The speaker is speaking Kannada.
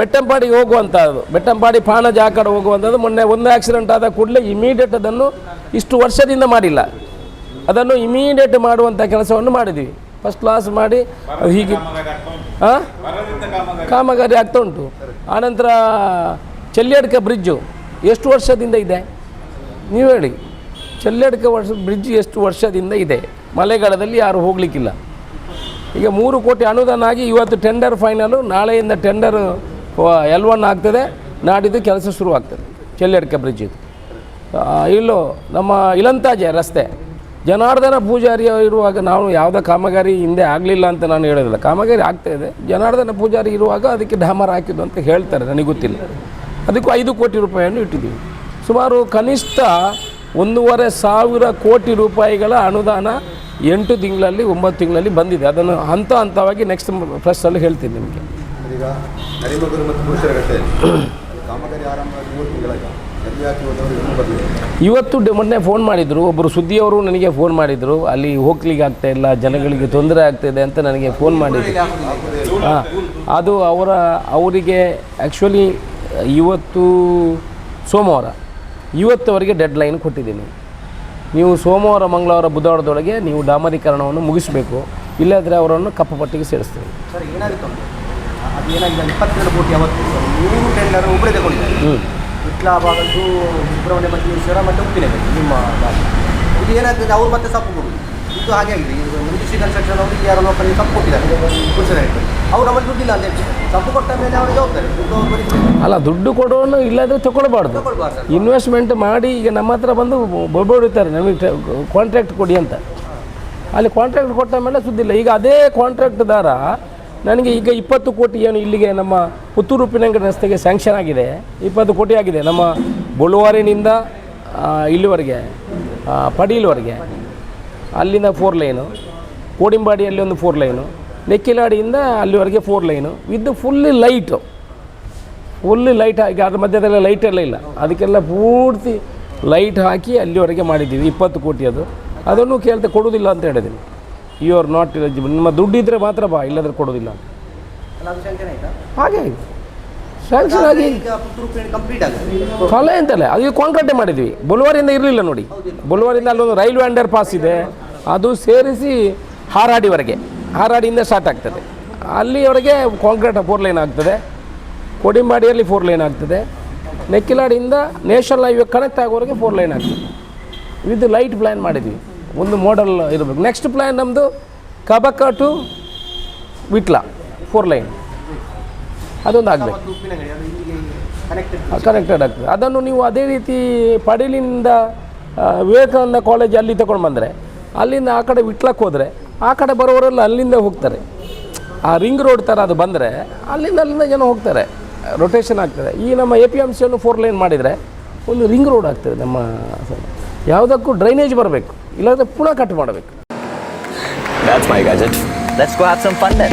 ಬೆಟ್ಟಂಪಾಡಿಗೆ ಹೋಗುವಂಥದ್ದು. ಬೆಟ್ಟಂಪಾಡಿ ಪಾಣಜ ಆ ಕಡೆ ಹೋಗುವಂಥದ್ದು. ಮೊನ್ನೆ ಒಂದು ಆಕ್ಸಿಡೆಂಟ್ ಆದ ಕೂಡಲೇ ಇಮಿಡಿಯೇಟ್ ಅದನ್ನು ಇಷ್ಟು ವರ್ಷದಿಂದ ಮಾಡಿಲ್ಲ. ಅದನ್ನು ಇಮಿಡಿಯೇಟ್ ಮಾಡುವಂಥ ಕೆಲಸವನ್ನು ಮಾಡಿದ್ದೀವಿ. ಫಸ್ಟ್ ಕ್ಲಾಸ್ ಮಾಡಿ, ಅದು ಹೀಗೆ ಹಾಂ ಕಾಮಗಾರಿ ಆಗ್ತಾ ಉಂಟು. ಆನಂತರ ಚೆಲ್ಲೆಡ್ಕ ಬ್ರಿಡ್ಜು ಎಷ್ಟು ವರ್ಷದಿಂದ ಇದೆ? ನೀವು ಹೇಳಿ. ಚೆಲ್ಲೆಡ್ಕ ವರ್ಷ ಬ್ರಿಡ್ಜ್ ಎಷ್ಟು ವರ್ಷದಿಂದ ಇದೆ? ಮಳೆಗಾಲದಲ್ಲಿ ಯಾರು ಹೋಗಲಿಕ್ಕಿಲ್ಲ. ಈಗ ಮೂರು ಕೋಟಿ ಅನುದಾನ ಆಗಿ ಇವತ್ತು ಟೆಂಡರ್ ಫೈನಲು ನಾಳೆಯಿಂದ ಟೆಂಡರ್ ಎಲ್ ಒನ್ ಆಗ್ತದೆ, ನಾಡಿದ್ದು ಕೆಲಸ ಶುರುವಾಗ್ತದೆ ಚೆಲ್ಲೆಡ್ಕೆ ಬ್ರಿಡ್ಜ್ ಇದು. ಇಲ್ಲೂ ನಮ್ಮ ಇಲಂತಾಜೆ ರಸ್ತೆ, ಜನಾರ್ದನ ಪೂಜಾರಿ ಇರುವಾಗ ನಾವು ಯಾವುದೇ ಕಾಮಗಾರಿ ಹಿಂದೆ ಆಗಲಿಲ್ಲ ಅಂತ ನಾನು ಹೇಳೋದಿಲ್ಲ ಕಾಮಗಾರಿ ಆಗ್ತಾ ಇದೆ, ಜನಾರ್ದನ ಪೂಜಾರಿ ಇರುವಾಗ ಅದಕ್ಕೆ ಡಾಮರ್ ಹಾಕಿದ್ದು ಅಂತ ಹೇಳ್ತಾರೆ, ನನಗೆ ಗೊತ್ತಿಲ್ಲ. ಅದಕ್ಕೂ ಐದು ಕೋಟಿ ರೂಪಾಯಿಯನ್ನು ಇಟ್ಟಿದ್ದೀವಿ. ಸುಮಾರು ಕನಿಷ್ಠ ಒಂದೂವರೆ ಸಾವಿರ ಕೋಟಿ ರೂಪಾಯಿಗಳ ಅನುದಾನ ಎಂಟು ತಿಂಗಳಲ್ಲಿ, ಒಂಬತ್ತು ತಿಂಗಳಲ್ಲಿ ಬಂದಿದೆ. ಅದನ್ನು ಹಂತ ಹಂತವಾಗಿ ನೆಕ್ಸ್ಟ್ ಪ್ರೆಸ್ಸಲ್ಲಿ ಹೇಳ್ತೀನಿ ನಿಮಗೆ. ಈಗ ಹರಿಮಗರು ಮತ್ತು ಪುರುಷರ ಗಟ್ಟೆ ಕಾಮಗಾರಿ ಆರಂಭ ಮೂರು ತಿಂಗಳಾಗ ಇವತ್ತು ಮೊನ್ನೆ ಫೋನ್ ಮಾಡಿದರು. ಒಬ್ಬರು ಸುದ್ದಿಯವರು ನನಗೆ ಫೋನ್ ಮಾಡಿದರು. ಅಲ್ಲಿ ಹೋಗ್ಲಿಕ್ಕೆ ಆಗ್ತಾ ಇಲ್ಲ ಜನಗಳಿಗೆ ತೊಂದರೆ ಆಗ್ತಾಯಿದೆ ಅಂತ ನನಗೆ ಫೋನ್ ಮಾಡಿದ್ರು. ಹಾಂ ಅದು ಅವರ ಅವರಿಗೆ ಆ್ಯಕ್ಚುಲಿ ಇವತ್ತು ಸೋಮವಾರ. ಇವತ್ತವರೆಗೆ ಡೆಡ್ ಲೈನ್ ಕೊಟ್ಟಿದ್ದೀನಿ. ನೀವು ಸೋಮವಾರ ಮಂಗಳವಾರ ಬುಧವಾರದೊಳಗೆ ನೀವು ಡಾಮರೀಕರಣವನ್ನು ಮುಗಿಸಬೇಕು. ಇಲ್ಲದ್ರೆ ಅವರನ್ನು ಕಪ್ಪು ಪಟ್ಟಿಗೆ ಸೇರಿಸ್ತೀವಿ ಸರ್ ಏನಾಗಿತ್ತು ಅಂದರೆ ಅದು ಏನಾಗಿದೆ ಇಪ್ಪತ್ತೆರಡು ಕೋಟಿ ಅವತ್ತು ಮೂರು ಟೆಂಡರ್ ಒಬ್ಬರೇ ತಗೊಂಡಿದ್ದಾರೆ. ವಿಟ್ಲ ಭಾಗದ್ದು ಸುಬ್ರಹ್ಮಣ್ಯ ಮಲ್ಲೇಶ್ವರ ಮತ್ತು ಉಪ್ಪಿನ ನಿಮ್ಮ ಭಾಗ. ಇದು ಏನಾಗ್ತದೆ ಅವ್ರು ಮತ್ತೆ ಸಪ್ಪು ಕೊಡುದು ಇದು ಹಾಗೆ ಆಗಿದೆ. ಇದು ಮಿನಿಸ್ಟ್ರಿ ಕನ್ಸ್ಟ್ರಕ್ಷನ್ ಅವರಿಗೆ ಯಾರೋ ಲೋಕಲ್ ಸಪ್ಪು ಕೊಟ್ಟಿದ್ದಾರೆ. ಪುರುಷರ ಅವ್ರು ನಮ್ಮಲ್ಲಿ ದುಡ್ಡಿಲ್ಲ ಅಂತ ಸಪ್ಪು ಕೊಟ್ಟ ಮೇಲೆ ಅವರಿಗೆ ಹೋಗ್ತಾರೆ ದುಡ್ಡು ಅಲ್ಲ ದುಡ್ಡು ಕೊಡೋನು ಇಲ್ಲದ್ರೆ ತಗೊಳ್ಬಾರ್ದು. ಇನ್ವೆಸ್ಟ್ಮೆಂಟ್ ಮಾಡಿ ಈಗ ನಮ್ಮ ಹತ್ರ ಬಂದು ಬೊಬ್ಬೊಡಿತಾರೆ ನಮಗೆ ಕಾಂಟ್ರಾಕ್ಟ್ ಕೊಡಿ ಅಂತ. ಅಲ್ಲಿ ಕಾಂಟ್ರಾಕ್ಟ್ ಕೊಟ್ಟ ಮೇಲೆ ಸುದ್ದಿಲ್ಲ ಈಗ ಅದೇ ಕಾಂಟ್ರಾಕ್ಟ್ದಾರ ನನಗೆ ಈಗ ಇಪ್ಪತ್ತು ಕೋಟಿ ಏನು ಇಲ್ಲಿಗೆ ನಮ್ಮ ಪುತ್ತೂರು ಉಪ್ಪಿನಂಗಡಿ ರಸ್ತೆಗೆ ಸ್ಯಾಂಕ್ಷನ್ ಆಗಿದೆ. ಇಪ್ಪತ್ತು ಕೋಟಿ ಆಗಿದೆ ನಮ್ಮ ಬೊಳುವಾರಿನಿಂದ ಇಲ್ಲಿವರೆಗೆ ಪಡೀಲ್ವರೆಗೆ. ಅಲ್ಲಿಂದ ಫೋರ್ ಲೈನು ಕೋಡಿಂಬಾಡಿಯಲ್ಲಿ ಒಂದು ಫೋರ್ ಲೈನು ನೆಕ್ಕಿಲಾಡಿಯಿಂದ ಅಲ್ಲಿವರೆಗೆ four line with full light full light ಹಾಕಿ, ಅದ್ರ ಮಧ್ಯದಲ್ಲ ಲೈಟೆಲ್ಲ ಇಲ್ಲ. ಅದಕ್ಕೆಲ್ಲ ಪೂರ್ತಿ ಲೈಟ್ ಹಾಕಿ ಅಲ್ಲಿವರೆಗೆ ಮಾಡಿದ್ದೀವಿ. ಇಪ್ಪತ್ತು ಕೋಟಿ ಅದು. ಅದನ್ನು ಕೇಳ್ತಾ ಕೊಡೋದಿಲ್ಲ ಅಂತ ಹೇಳಿದ್ದೀನಿ. ಯು ಆರ್ ನಾಟ್ ಎಲಿಜಿಬಲ್ ನಿಮ್ಮ ದುಡ್ಡು ಇದ್ದರೆ ಮಾತ್ರ ಬಾ ಇಲ್ಲದ್ರೆ ಕೊಡೋದಿಲ್ಲ. ಹಾಗೆ ಸ್ಯಾಂಕ್ಷನ್ ಆಗಿ ಕಾಲ ಎಂತಲ್ಲ ಅದು ಕಾಂಕ್ರೀಟೇ ಮಾಡಿದ್ವಿ. ಬುಲ್ವಾರಿಂದ ಇರಲಿಲ್ಲ ನೋಡಿ. ಬುಲ್ವಾರಿಂದ ಅಲ್ಲೊಂದು ರೈಲ್ವೆ ಅಂಡರ್ ಪಾಸ್ ಇದೆ. ಅದು ಸೇರಿಸಿ ಹಾರಾಡಿವರೆಗೆ. ಹಾರಾಡಿಯಿಂದ ಸ್ಟಾರ್ಟ್ ಆಗ್ತದೆ. ಅಲ್ಲಿವರೆಗೆ ಕಾಂಕ್ರೀಟ್ ಫೋರ್ ಲೈನ್ ಆಗ್ತದೆ. ಕೋಡಿಂಬಾಡಿಯಲ್ಲಿ ಫೋರ್ ಲೈನ್ ಆಗ್ತದೆ. ನೆಕ್ಕಿಲಾಡಿಯಿಂದ ನ್ಯಾಷನಲ್ ಹೈವೇ ಕನೆಕ್ಟ್ ಆಗೋವರೆಗೆ ಫೋರ್ ಲೈನ್ ಆಗ್ತದೆ. ವಿತ್ ಲೈಟ್ ಪ್ಲ್ಯಾನ್ ಮಾಡಿದ್ವಿ. ಒಂದು ಮಾಡೆಲ್ ಇರಬೇಕು. ನೆಕ್ಸ್ಟ್ ಪ್ಲ್ಯಾನ್ ನಮ್ಮದು Kabaka to Vitla four lane ಅದೊಂದು ಆಗಬೇಕು. ಕನೆಕ್ಟೆಡ್ ಆಗ್ತದೆ. ಅದನ್ನು ನೀವು ಅದೇ ರೀತಿ ಪಡೀಲಿನಿಂದ ವಿವೇಕಾನಂದ ಕಾಲೇಜ್ ಅಲ್ಲಿ ತಗೊಂಡು ಬಂದರೆ ಅಲ್ಲಿಂದ ಆ ಕಡೆ ವಿಟ್ಲಕ್ಕೆ ಹೋದರೆ ಆ ಕಡೆ ಬರೋರೆಲ್ಲ ಅಲ್ಲಿಂದ ಹೋಗ್ತಾರೆ. ಆ ರಿಂಗ್ ರೋಡ್ ಥರ ಅದು ಬಂದರೆ ಅಲ್ಲಿಂದ ಅಲ್ಲಿಂದ ಜನ ಹೋಗ್ತಾರೆ. ರೊಟೇಷನ್ ಆಗ್ತದೆ. ಈ ನಮ್ಮ ಎ ಪಿ ಎಂ ಸಿಯನ್ನು ಫೋರ್ ಲೈನ್ ಮಾಡಿದರೆ ಒಂದು ರಿಂಗ್ ರೋಡ್ ಆಗ್ತದೆ ನಮ್ಮ ಯಾವುದಕ್ಕೂ ಡ್ರೈನೇಜ್ ಬರಬೇಕು ಇಲ್ಲಾಂದರೆ ಪುನಃ ಕಟ್ ಮಾಡಬೇಕು That's my gadget. Let's go have some fun then.